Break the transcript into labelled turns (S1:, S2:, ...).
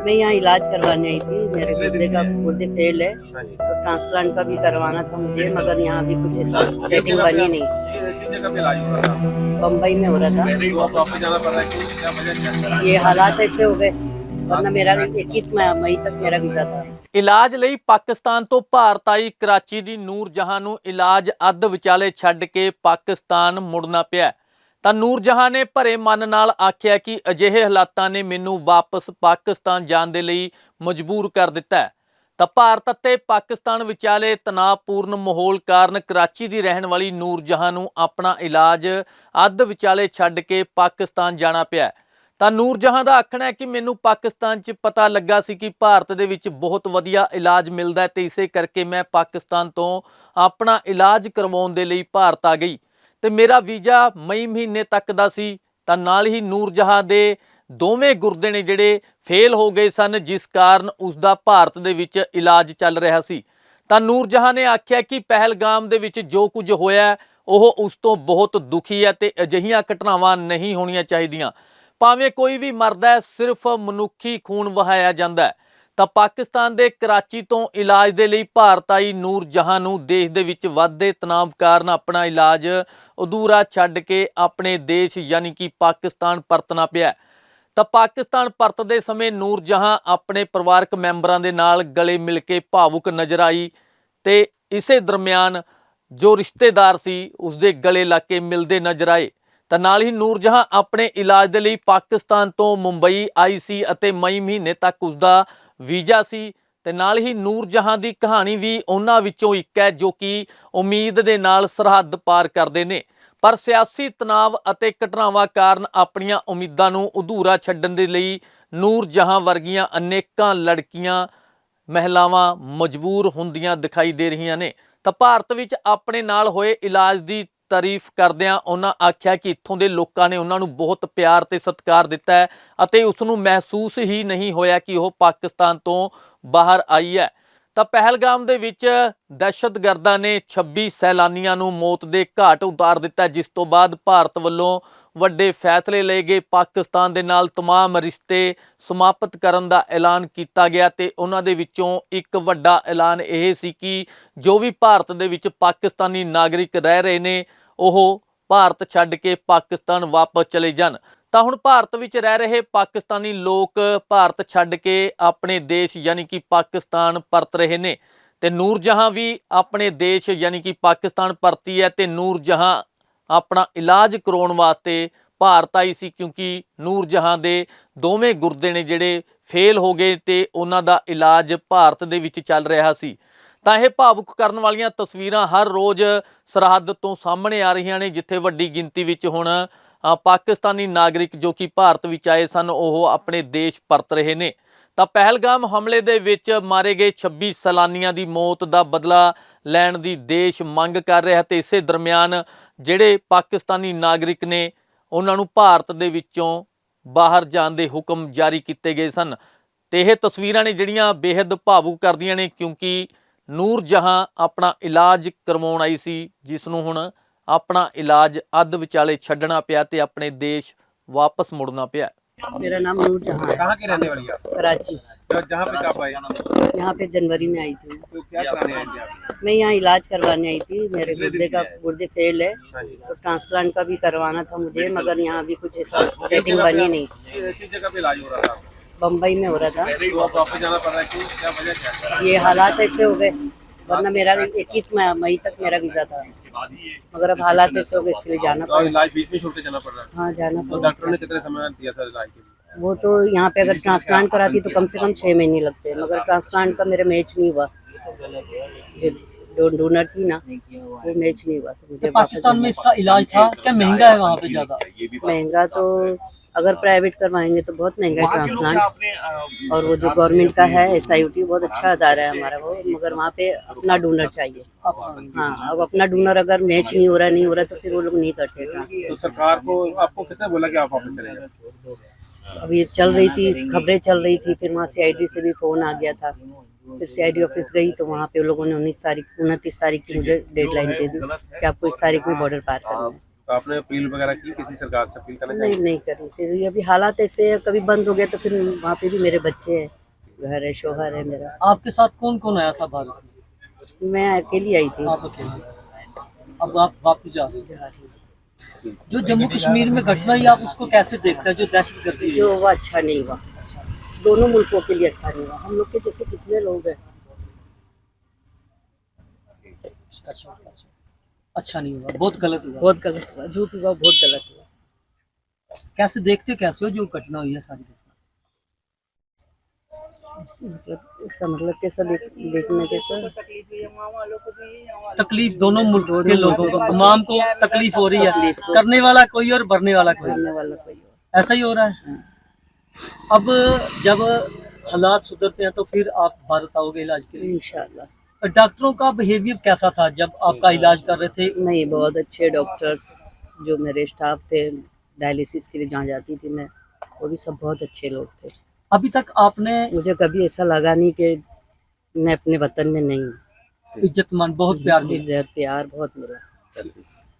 S1: मैं यहाँ इलाज करवाने आई थी मेरे गुर्दे का गुर्दे फेल है
S2: हाँ जी
S1: तो ट्रांसप्लांट का भी करवाना था मुझे मगर यहाँ भी कुछ ऐसा सेटिंग बनी नहीं
S2: ये किस जगह पे इलाज हो रहा था
S1: बम्बई में हो रहा था
S2: तो आप वापस जाना पड़ रहा है क्यों क्या वजह क्या
S1: ये हालात ऐसे हो गए वरना मेरा इक्कीस मई तक मेरा वीजा था
S3: ਇਲਾਜ ਲਈ ਪਾਕਿਸਤਾਨ ਤੋਂ ਭਾਰਤ ਆਈ ਕਰਾਚੀ ਦੀ ਨੂਰ ਜਹਾਂ ਨੂੰ ਇਲਾਜ ਅੱਧ ਵਿਚਾਲੇ ਛੱਡ ਕੇ ਪਾਕਿਸਤਾਨ ਮੁੜਨਾ ਪਿਆ ਹੈ। ਤਾਂ ਨੂਰਜਹਾਂ ਨੇ ਭਰੇ ਮਨ ਨਾਲ ਆਖਿਆ ਕਿ ਅਜਿਹੇ ਹਾਲਾਤਾਂ ਨੇ ਮੈਨੂੰ ਵਾਪਸ ਪਾਕਿਸਤਾਨ ਜਾਣ ਦੇ ਲਈ ਮਜਬੂਰ ਕਰ ਦਿੱਤਾ ਤਾਂ ਭਾਰਤ ਅਤੇ ਪਾਕਿਸਤਾਨ ਵਿਚਾਲੇ ਤਣਾਅਪੂਰਨ ਮਾਹੌਲ ਕਾਰਨ ਕਰਾਚੀ ਦੀ ਰਹਿਣ ਵਾਲੀ ਨੂਰਜਹਾਂ ਨੂੰ ਆਪਣਾ ਇਲਾਜ ਅੱਧ ਵਿਚਾਲੇ ਛੱਡ ਕੇ ਪਾਕਿਸਤਾਨ ਜਾਣਾ ਪਿਆ ਤਾਂ ਨੂਰਜਹਾਂ ਦਾ ਆਖਣਾ ਹੈ ਕਿ ਮੈਨੂੰ ਪਾਕਿਸਤਾਨ 'ਚ ਪਤਾ ਲੱਗਾ ਸੀ ਕਿ ਭਾਰਤ ਦੇ ਵਿੱਚ ਬਹੁਤ ਵਧੀਆ ਇਲਾਜ ਮਿਲਦਾ ਹੈ ਤੇ ਇਸੇ ਕਰਕੇ ਮੈਂ ਪਾਕਿਸਤਾਨ ਤੋਂ ਆਪਣਾ ਇਲਾਜ ਕਰਵਾਉਣ ਦੇ ਲਈ ਭਾਰਤ ਆ ਗਈ। ਤੇ ਮੇਰਾ ਵੀਜ਼ਾ ਮਈ ਮਹੀਨੇ ਤੱਕ ਦਾ ਸੀ, ਤਾਂ ਨਾਲ ਹੀ ਨੂਰਜਹਾਂ ਦੇ ਦੋਵੇਂ ਗੁਰਦੇ ਨੇ ਜਿਹੜੇ ਫੇਲ ਹੋ ਗਏ ਸਨ, ਜਿਸ ਕਾਰਨ ਉਸ ਦਾ ਭਾਰਤ ਦੇ ਵਿੱਚ ਇਲਾਜ ਚੱਲ ਰਿਹਾ ਸੀ। ਤਾਂ ਨੂਰਜਹਾਂ ਨੇ ਆਖਿਆ ਕਿ ਪਹਿਲਗਾਮ ਦੇ ਵਿੱਚ ਜੋ ਕੁਝ ਹੋਇਆ, ਉਹ ਉਸ ਤੋਂ ਬਹੁਤ ਦੁਖੀ ਹੈ ਤੇ ਅਜਿਹੀਆਂ ਘਟਨਾਵਾਂ ਨਹੀਂ ਹੋਣੀਆਂ ਚਾਹੀਦੀਆਂ। ਭਾਵੇਂ ਕੋਈ ਵੀ ਮਰਦਾ ਸਿਰਫ ਮਨੁੱਖੀ ਖੂਨ ਵਹਾਇਆ ਜਾਂਦਾ ਹੈ। ਤਾਂ ਪਾਕਿਸਤਾਨ ਦੇ ਕਰਾਚੀ ਤੋਂ ਇਲਾਜ ਦੇ ਲਈ ਭਾਰਤ ਆਈ ਨੂਰ ਜਹਾਂ ਨੂੰ ਦੇਸ਼ ਦੇ ਵਿੱਚ ਵੱਧਦੇ ਤਣਾਅ ਕਾਰਨ ਆਪਣਾ ਇਲਾਜ ਅਧੂਰਾ ਛੱਡ ਕੇ ਆਪਣੇ ਦੇਸ਼ ਯਾਨੀ ਕਿ ਪਾਕਿਸਤਾਨ ਪਰਤਣਾ ਪਿਆ ਤਾਂ ਪਾਕਿਸਤਾਨ ਪਰਤਦੇ ਸਮੇਂ ਨੂਰ ਜਹਾਂ ਆਪਣੇ ਪਰਿਵਾਰਕ ਮੈਂਬਰਾਂ ਦੇ ਨਾਲ ਗਲੇ ਮਿਲ ਕੇ ਭਾਵੁਕ ਨਜ਼ਰ ਆਈ ਤੇ ਇਸੇ ਦਰਮਿਆਨ ਜੋ ਰਿਸ਼ਤੇਦਾਰ ਸੀ, ਉਸਦੇ ਗਲੇ ਲਾ ਕੇ ਮਿਲਦੇ ਨਜ਼ਰ ਆਏ। ਤਾਂ ਨਾਲ ਹੀ ਨੂਰਜਹਾਂ ਆਪਣੇ ਇਲਾਜ ਦੇ ਲਈ ਪਾਕਿਸਤਾਨ ਤੋਂ ਮੁੰਬਈ ਆਈ ਸੀ ਅਤੇ ਮਈ ਮਹੀਨੇ ਤੱਕ ਉਸਦਾ ਵੀਜ਼ਾ ਸੀ ਤੇ ਨਾਲ ਹੀ ਨੂਰ ਜਹਾਂ ਦੀ ਕਹਾਣੀ ਵੀ ਉਹਨਾਂ ਵਿੱਚੋਂ ਇੱਕ ਹੈ ਜੋ ਕਿ ਉਮੀਦ ਦੇ ਨਾਲ ਸਰਹੱਦ ਪਾਰ ਕਰਦੇ ਨੇ। ਪਰ ਸਿਆਸੀ ਤਣਾਅ ਅਤੇ ਘਟਨਾਵਾਂ ਕਾਰਨ ਆਪਣੀਆਂ ਉਮੀਦਾਂ ਨੂੰ ਅਧੂਰਾ ਛੱਡਣ ਦੇ ਲਈ ਨੂਰ ਜਹਾਂ ਵਰਗੀਆਂ ਅਨੇਕਾਂ ਲੜਕੀਆਂ, ਮਹਿਲਾਵਾਂ ਮਜਬੂਰ ਹੁੰਦੀਆਂ ਦਿਖਾਈ ਦੇ ਰਹੀਆਂ ਨੇ। ਤਾਂ ਭਾਰਤ ਵਿੱਚ ਆਪਣੇ ਨਾਲ ਹੋਏ ਇਲਾਜ ਦੀ ਤਾਰੀਫ ਕਰਦਿਆਂ ਉਹਨਾਂ ਆਖਿਆ ਕਿ ਇੱਥੋਂ ਦੇ ਲੋਕਾਂ ਨੇ ਉਹਨਾਂ ਨੂੰ ਬਹੁਤ ਪਿਆਰ ਤੇ ਸਤਿਕਾਰ ਦਿੱਤਾ ਹੈ ਅਤੇ ਉਸ ਨੂੰ ਮਹਿਸੂਸ ਹੀ ਨਹੀਂ ਹੋਇਆ ਕਿ ਉਹ ਪਾਕਿਸਤਾਨ ਤੋਂ ਬਾਹਰ ਆਈ ਹੈ ਤਾਂ ਪਹਿਲਗਾਮ ਦੇ ਵਿੱਚ ਦਹਿਸ਼ਤਗਰਦਾਂ ਨੇ 26 ਸੈਲਾਨੀਆਂ ਨੂੰ ਮੌਤ ਦੇ ਘਾਟ ਉਤਾਰ ਦਿੱਤਾ ਜਿਸ ਤੋਂ ਬਾਅਦ ਭਾਰਤ ਵੱਲੋਂ ਵੱਡੇ ਫੈਸਲੇ ਲਏ ਗਏ ਪਾਕਿਸਤਾਨ ਦੇ ਨਾਲ तमाम ਰਿਸ਼ਤੇ ਸਮਾਪਤ ਕਰਨ ਦਾ ਐਲਾਨ ਕੀਤਾ ਗਿਆ ਤੇ ਉਹਨਾਂ ਦੇ ਵਿੱਚੋਂ ਇੱਕ ਵੱਡਾ ਐਲਾਨ ਇਹ ਸੀ ਕਿ ਜੋ ਵੀ ਭਾਰਤ ਦੇ ਵਿੱਚ ਪਾਕਿਸਤਾਨੀ ਨਾਗਰਿਕ ਰਹਿ ਰਹੇ ਨੇ ਉਹ ਭਾਰਤ ਛੱਡ ਕੇ ਪਾਕਿਸਤਾਨ ਵਾਪਸ ਚਲੇ ਜਾਣ। ਤਾਂ ਹੁਣ ਭਾਰਤ ਵਿੱਚ ਰਹਿ ਰਹੇ ਪਾਕਿਸਤਾਨੀ ਲੋਕ ਭਾਰਤ ਛੱਡ ਕੇ ਆਪਣੇ ਦੇਸ਼ ਯਾਨੀ ਕਿ ਪਾਕਿਸਤਾਨ ਪਰਤ ਰਹੇ ਨੇ ਤੇ ਨੂਰਜਹਾਂ ਵੀ ਆਪਣੇ ਦੇਸ਼ ਯਾਨੀ ਕਿ ਪਾਕਿਸਤਾਨ ਪਰਤੀ ਹੈ ਤੇ ਨੂਰਜਹਾਂ ਆਪਣਾ ਇਲਾਜ ਕਰਾਉਣ ਵਾਸਤੇ ਭਾਰਤ ਆਈ ਸੀ ਕਿਉਂਕਿ ਨੂਰਜਹਾਂ ਦੇ ਦੋਵੇਂ ਗੁਰਦੇ ਨੇ ਜਿਹੜੇ ਫੇਲ ਹੋ ਗਏ ਤੇ ਉਹਨਾਂ ਦਾ ਇਲਾਜ ਭਾਰਤ ਦੇ ਵਿੱਚ ਚੱਲ ਰਿਹਾ ਸੀ। ਤਾਂ ਇਹ ਭਾਵੁਕ ਕਰਨ ਵਾਲੀਆਂ ਤਸਵੀਰਾਂ ਹਰ ਰੋਜ਼ ਸਰਹੱਦ ਤੋਂ ਸਾਹਮਣੇ ਆ ਰਹੀਆਂ ਨੇ, ਜਿੱਥੇ ਵੱਡੀ ਗਿਣਤੀ ਵਿੱਚ ਹੁਣ ਪਾਕਿਸਤਾਨੀ ਨਾਗਰਿਕ ਜੋ ਕਿ ਭਾਰਤ ਵਿੱਚ ਆਏ ਸਨ, ਉਹ ਆਪਣੇ ਦੇਸ਼ ਪਰਤ ਰਹੇ ਨੇ। ਤਾਂ ਪਹਿਲਗਾਮ ਹਮਲੇ ਦੇ ਵਿੱਚ ਮਾਰੇ ਗਏ 26 ਸੈਲਾਨੀਆਂ ਦੀ ਮੌਤ ਦਾ ਬਦਲਾ ਲੈਣ ਦੀ ਦੇਸ਼ ਮੰਗ ਕਰ ਰਿਹਾ ਤੇ ਇਸੇ ਦਰਮਿਆਨ ਜਿਹੜੇ ਪਾਕਿਸਤਾਨੀ ਨਾਗਰਿਕ ਨੇ, ਉਹਨਾਂ ਨੂੰ ਭਾਰਤ ਦੇ ਵਿੱਚੋਂ ਬਾਹਰ ਜਾਣ ਦੇ ਹੁਕਮ ਜਾਰੀ ਕੀਤੇ ਗਏ ਸਨ। ਤੇ ਇਹ ਤਸਵੀਰਾਂ ਨੇ ਜਿਹੜੀਆਂ ਬੇहद ਭਾਵੁਕ ਕਰਦੀਆਂ ਨੇ, ਕਿਉਂਕਿ ਨੂਰ ਜਹਾਂ ਆਪਣਾ ਇਲਾਜ ਕਰਵਾਉਣ ਆਈ ਸੀ ਜਿਸ ਨੂੰ ਹੁਣ ਆਪਣਾ ਇਲਾਜ ਅੱਧ ਵਿਚਾਲੇ ਛੱਡਣਾ ਪਿਆ ਤੇ ਆਪਣੇ ਦੇਸ਼ ਵਾਪਸ ਮੁੜਨਾ ਪਿਆ
S1: मेरा नाम नूर जहाँ है
S2: कहाँ की रहने वाली है आप
S1: कराची
S2: तो जहाँ पे कब आए
S1: यहाँ पे जनवरी में आई थी
S2: तो क्या कराने आए थे आप
S1: मैं यहाँ इलाज करवाने आई थी मेरे गुर्दे का गुर्दे फेल है
S2: हाँ जी
S1: तो ट्रांसप्लांट का भी करवाना था मुझे मगर यहाँ भी कुछ ऐसा सेटिंग बनी नहीं
S2: ये किस जगह पे इलाज हो रहा था आपका?
S1: बम्बई में हो रहा था।
S2: तो आप वापस जाना पड़ रहा क्यों क्या वजह क्या
S1: ये हालात ऐसे हो गए वरना मेरा इक्कीस मई तक मेरा वीज़ा था। मगर अब हालात ऐसे हो गए इसके लिए जाना पड़ा।
S2: इलाज बीच में छोड़ के जाना पड़ रहा है।
S1: हाँ जाना
S2: तो
S1: पड़ा।
S2: डॉक्टर ने कितने समय दिया था इलाज के लिए?
S1: वो तो यहाँ पे अगर ट्रांसप्लांट कराती तो कम से कम छः महीने लगते मगर ट्रांसप्लांट का मेरा मैच नहीं हुआ। जो डोनर थी ना वो मैच नहीं हुआ तो मुझे
S4: तो पाकिस्तान में इसका इलाज था? क्या महँगा है वहाँ पे ज़्यादा?
S1: महँगा तो अगर प्राइवेट करवाएँगे तो बहुत महँगा है ट्रांसप्लांट और वो जो गवर्नमेंट का है एस आई बहुत अच्छा अदारा है हमारा वो मगर वहाँ पे अपना डोनर चाहिए। हाँ। अब अपना डोनर अगर मैच नहीं हो रहा नहीं हो रहा तो फिर वो लोग नहीं करते
S2: तो सरकार को आपको किसने बोला कि आप वापस चले
S1: अब ये चल रही थी खबरें चल रही थी फिर वहाँ सी से भी फ़ोन आ गया था। फिर सीआईडी ऑफ़िस गई तो वहाँ पे उन लोगों ने उन्नीस तारीख उनतीस तारीख की मुझे डेडलाइन दे दी कि आपको इस तारीख में बॉर्डर पार करना है।
S2: तो आपने अपील वगैरह की? किसी सरकार से अपील करना
S1: नहीं नहीं करी। फिर अभी हालात ऐसे हैं, कभी बंद हो गया तो फिर वहाँ पे भी मेरे बच्चे हैं घर है शोहर है मेरा।
S4: आपके साथ कौन कौन आया था भारत में
S1: मैं अकेली आई थी।
S4: आप अकेले? अब आप वापस जा रहे हैं?
S1: जा रही
S4: जो जम्मू कश्मीर में घटना हुई आप उसको कैसे देखते हैं? जो दहशत गर्दी?
S1: जो वो अच्छा नहीं हुआ। दोनों मुल्कों के लिए अच्छा नहीं हुआ। हम लोग के जैसे कितने लोग हैं।
S4: अच्छा नहीं हुआ बहुत गलत हुआ।
S1: बहुत गलत हुआ झूठ हुआ बहुत गलत हुआ।
S4: कैसे देखते कैसे हो जो घटना हुई है सारी घटना?
S1: मतलब इसका मतलब कैसा देख, देखने कैसा?
S4: तकलीफ़ दोनों मुल्क के लोगों को तमाम को तकलीफ़ हो रही है। करने वाला कोई और भरने वाला कोई
S1: करने वाला कोई
S4: ऐसा ही हो रहा है। अब जब हालात सुधरते हैं तो फिर आप भारत आओगे इलाज के लिए?
S1: इंशाल्लाह।
S4: डॉक्टरों का बिहेवियर कैसा था जब आपका इलाज कर रहे थे?
S1: नहीं बहुत अच्छे डॉक्टर्स जो मेरे स्टाफ थे डायलिसिस के लिए जहाँ जाती थी मैं वो भी सब बहुत अच्छे लोग थे।
S4: अभी तक आपने
S1: मुझे कभी ऐसा लगा नहीं कि मैं अपने वतन में नहीं हूँ।
S4: इज्जतमान बहुत प्यार
S1: इज़्ज़त प्यार बहुत मिला।